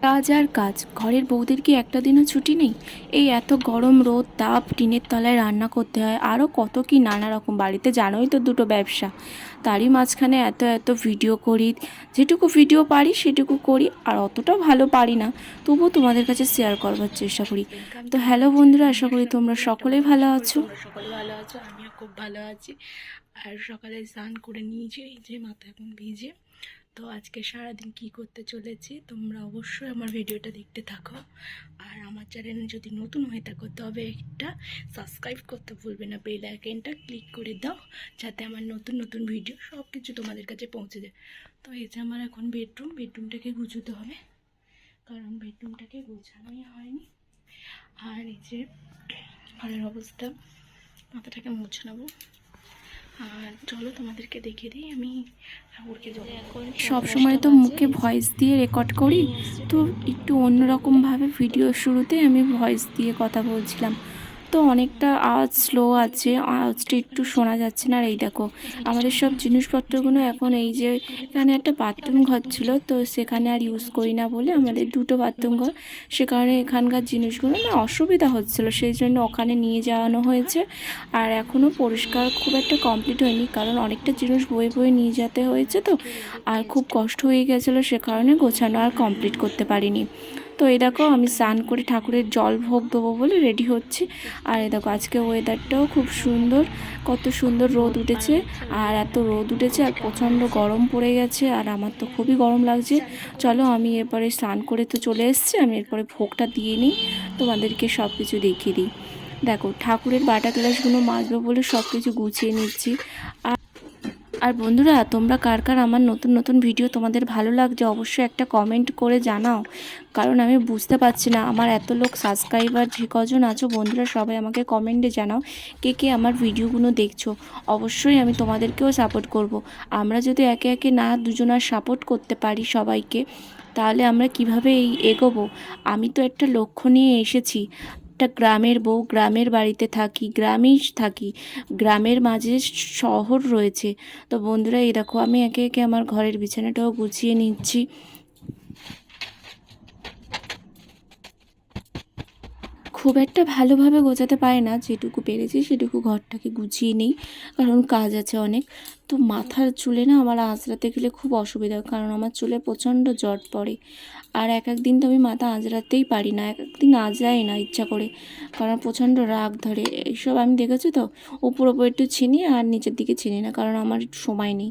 কাজ আর কাজ। ঘরের বউদের কি একটা দিনও ছুটি নেই? এই এত গরম রোদ, তাপ, টিনের তলায় রান্না করতে হয়। আরও কত কি নানা রকম। বাড়িতে জানোই তো দুটো ব্যবসা। তারই মাঝখানে এত এত ভিডিও করি। যেটুকু ভিডিও পারি, সেটুকু করি। আর অতটা ভালো পারি না। তবুও তোমাদের কাছে শেয়ার করবার চেষ্টা করি। তো হ্যালো বন্ধুরা, আশা করি তোমরা সকলেই ভালো আছো সকলে ভালো আছো। আমিও খুব ভালো আছি। আর সকালে স্নান করে নিয়েছি। এই যে মাথা এখন ভিজে। তো আজকে সারাদিন কি করতে চলেছি, তোমরা অবশ্যই আমার ভিডিওটা দেখতে থাকো। আর আমার চ্যানেলে যদি নতুন হয়ে থাকো, তবে একটা সাবস্ক্রাইব করতে ভুলবে না বেল আইকনটা ক্লিক করে দাও, যাতে আমার নতুন নতুন ভিডিও সব কিছু তোমাদের কাছে পৌঁছে যায়। তো এই যে আমার এখন বেডরুম বেডরুমটাকে গুছোতে হবে, কারণ বেডরুমটাকে গোছানোই হয়নি। আর এই যে ঘরের অবস্থা, মাথাটাকে মুছে নেব। আর চলো তোমাদেরকে দেখিয়ে দিই, আমি ঠাকুরকে সব সময় তো মুখে ভয়েস দিয়ে রেকর্ড করি, তো একটু অন্যরকমভাবে ভিডিও শুরুতে আমি ভয়েস দিয়ে কথা বলছিলাম। তো অনেকটা আওয়াজ স্লো আছে, আওয়াজটা একটু শোনা যাচ্ছে না আর এই দেখো, আমাদের সব জিনিসপত্রগুলো এখন এই যে এখানে একটা বাথরুম ঘর ছিল, তো সেখানে আর ইউজ করি না বলে আমাদের দুটো বাথরুম ঘর, সে কারণে এখানকার জিনিসগুলো না অসুবিধা হচ্ছিল, সেই জন্য ওখানে নিয়ে যাওয়ানো হয়েছে আর এখনও পরিষ্কার খুব একটা কমপ্লিট হয়নি, কারণ অনেকটা জিনিস বয়ে বয়ে নিয়ে যেতে হয়েছে তো, আর খুব কষ্ট হয়ে গেছিল সে কারণে গোছানো আর কমপ্লিট করতে পারিনি। তো এই দেখো আমি স্নান করে ঠাকুরের জল ভোগ দেবো বলে রেডি হচ্ছি। আর এই দেখো আজকে ওয়েদারটাও খুব সুন্দর, কত সুন্দর রোদ উঠেছে। আর এত রোদ উঠেছে আর প্রচণ্ড গরম পড়ে গেছে আর আমার তো খুবই গরম লাগছে। চলো আমি এরপরে স্নান করে তো চলে এসেছি, আমি এরপরে ভোগটা দিয়ে নিই, তোমাদেরকে সব কিছু দেখিয়ে দিই। দেখো ঠাকুরের বাটা গ্লাসগুলো মাজবো বলে সব কিছু গুছিয়ে নিচ্ছি। আর আর বন্ধুরা, তোমরা কার কার আমার নতুন নতুন ভিডিও তোমাদের ভালো লাগছে অবশ্যই একটা কমেন্ট করে জানাও। কারণ আমি বুঝতে পারছি না, আমার এত লোক সাবস্ক্রাইবার যে কজন আছো, বন্ধুরা সবাই আমাকে কমেন্টে জানাও কে কে আমার ভিডিওগুলো দেখছ। অবশ্যই আমি তোমাদেরকেও সাপোর্ট করব। আমরা যদি একে একে না দুজনার সাপোর্ট করতে পারি সবাইকে, তাহলে আমরা কীভাবে এই এগোবো? আমি তো একটা লক্ষ্য নিয়ে এসেছি। একটা গ্রামের বউ গ্রামের বাড়িতে থাকি, গ্রামেই থাকি, গ্রামের মাঝে শহর রয়েছে। তো বন্ধুরা, এই দেখো, আমি একে একে আমার ঘরের বিছানাটাও গুছিয়ে নিচ্ছি। খুব একটা ভালোভাবে গোছাতে পারে না। যেটুকু পেরেছি সেটুকু ঘরটাকে গুছিয়ে নেই, কারণ কাজ আছে অনেক। তো মাথার চুলে না আমার আঁচড়াতে গেলে খুব অসুবিধা, কারণ আমার চুলে প্রচণ্ড জট পড়ে। আর এক এক দিন তো আমি মাথা আঁচড়াতেই পারি না, এক একদিন আঁচড়াই না ইচ্ছা করে, কারণ প্রচণ্ড রাগ ধরে। এইসব আমি দেখেছি তো? উপর ওপর একটু ছিনি আর নিচের দিকে ছিনি না, কারণ আমার সময় নেই।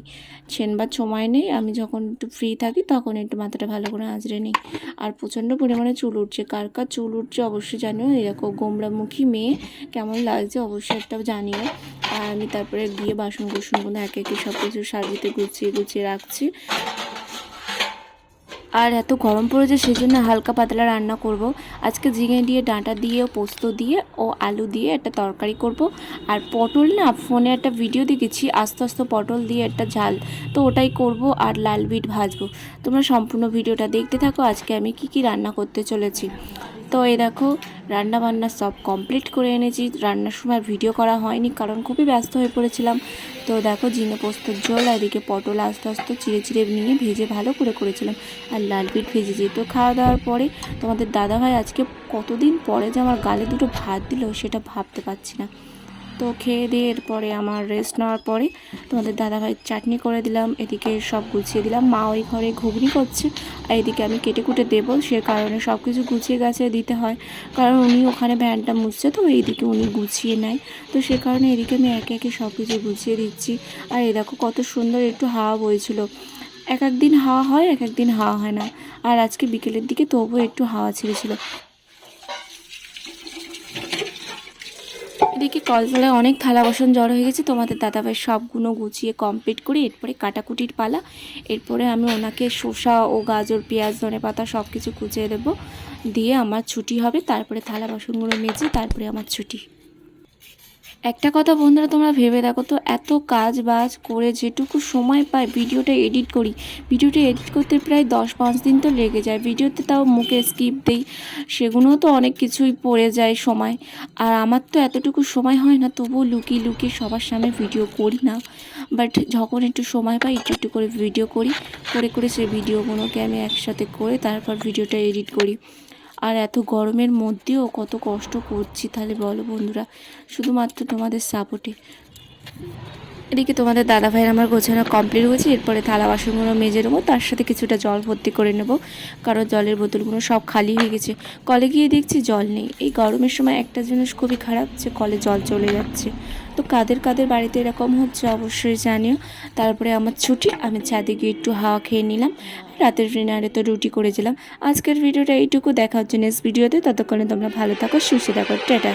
ছেনবার সময় নেই, আমি যখন একটু ফ্রি থাকি তখন একটু মাথাটা ভালো করে আঁচড়ে নিই। আর প্রচণ্ড পরিমাণে চুল উঠছে। কার কার চুল উঠছে অবশ্যই জানিও এরকম গোমরামুখী মেয়ে কেমন লাগছে অবশ্যই একটা জানিও। আর আমি তারপরে গিয়ে বাসন কুসনগুলো একে একে সব কিছু সাজিতে গুছিয়ে গুছিয়ে রাখছি। আর এত গরম পড়েছে সেই জন্য হালকা পাতলা রান্না করব। আজকে ঝিঙে দিয়ে, ডাঁটা দিয়ে, পোস্ত দিয়ে ও আলু দিয়ে একটা তরকারি করব। আর পটল না, ফোনে একটা ভিডিও দেখেছি, আস্তে আস্তে পটল দিয়ে একটা ঝাল। তো ওটাই করব আর লাল বিট ভাজবো। তোমরা সম্পূর্ণ ভিডিওটা দেখতে থাকো। আজকে আমি কি কি রান্না করতে চলেছি? তো এই দেখো রান্না বান্না সব কমপ্লিট করে এনেছি। রান্নার সময় ভিডিও করা হয়নি, কারণ খুবই ব্যস্ত হয়ে পড়েছিলাম। তো দেখো, ঝিঙে পোস্তর জল এদিকে পটল আস্তে আস্তে চিড়ে চিড়ে নিয়ে ভেজে ভালো করে করেছিলাম। আর লাল পিট ভেজেছি। তো খাওয়া দাওয়ার পরে তোমাদের দাদাভাই আজকে কতদিন পরে যে আমার গালে দুটো ভাত দিল, সেটা ভাবতে পারছি না। তো খেয়ে দিয়ে এরপরে আমার রেস্ট নেওয়ার পরে তোমাদের দাদাভাই চাটনি করে দিলাম, এদিকে সব গুছিয়ে দিলাম। মা ওই ঘরে ঘুগনি করছে, আর এদিকে আমি কেটে কুটে দেবো, সে কারণে সব কিছু গুছিয়ে গাছে দিতে হয়। কারণ উনি ওখানে ভ্যানটা মুছছে, তো এইদিকে উনি গুছিয়ে নেয়। তো সে কারণে এদিকে আমি একে একে সব কিছু গুছিয়ে দিচ্ছি। আর এ দেখো কত সুন্দর একটু হাওয়া বইছিল। এক এক দিন হাওয়া হয়, এক এক দিন হাওয়া হয় না। আর আজকে বিকেলের দিকে তবুও একটু হাওয়া ছেড়েছিল। এদিকে কলতলায় অনেক থালা বাসন জড়ো হয়ে গেছে। তোমাদের দাদাভাই সবগুলো গুছিয়ে কমপ্লিট করি এরপরে কাটাকুটির পালা। এরপরে আমি ওনাকে শসা ও গাজর, পেঁয়াজ, ধনে পাতা সব কিছু কুচিয়ে দেবো। দিয়ে আমার ছুটি হবে। তারপরে থালা বাসনগুলো মেজে তারপরে আমার ছুটি। একটা কথা বন্ধুরা, তোমরা ভেবে দেখো তো, এত কাজ বাজ করে যেটুকু সময় পাই ভিডিওটা এডিট করি। ভিডিওটা এডিট করতে প্রায় দশ পাঁচ দিন তো লেগে যায়। ভিডিওতে তাও মুখে স্কিপ দেই, সেগুলোও তো অনেক কিছুই পড়ে যায় সময়। আর আমার তো এতটুকু সময় হয় না, তবুও লুকিয়ে লুকিয়ে সবার সামনে ভিডিও করি না। বাট যখন একটু সময় পাই, একটু একটু করে ভিডিও করি। করে করে সেই ভিডিওগুলোকে আমি একসাথে করে তারপর ভিডিওটা এডিট করি। আর এত গরমের মধ্যেও কত কষ্ট করছি তাহলে বলো বন্ধুরা শুধুমাত্র তোমাদের সাপোর্টে এদিকে তোমাদের দাদা ভাইয়ের আমার গোছানো কমপ্লিট হয়েছে? এরপরে থালা বাসনগুলো মেজে নেব, তার সাথে কিছুটা জল ভর্তি করে নেব, কারণ জলের বোতলগুলো সব খালি হয়ে গেছে। কলে গিয়ে দেখছি জল নেই। এই গরমের সময় একটা জিনিস খুবই খারাপ, যে কলে জল চলে যাচ্ছে। তো কাদের কাদের বাড়িতে এরকম হচ্ছে অবশ্যই জানিও। তারপরে আমার ছুটি, আমি ছাদে গিয়ে একটু হাওয়া খেয়ে নিলাম। রাতের ডিনারে তো রুটি করেছিলাম আজকের ভিডিওটা এইটুকু, দেখা হচ্ছে নেক্সট ভিডিওতে। ততক্ষণে তোমরা ভালো থাকো, সুস্থ থাকো, টাটা।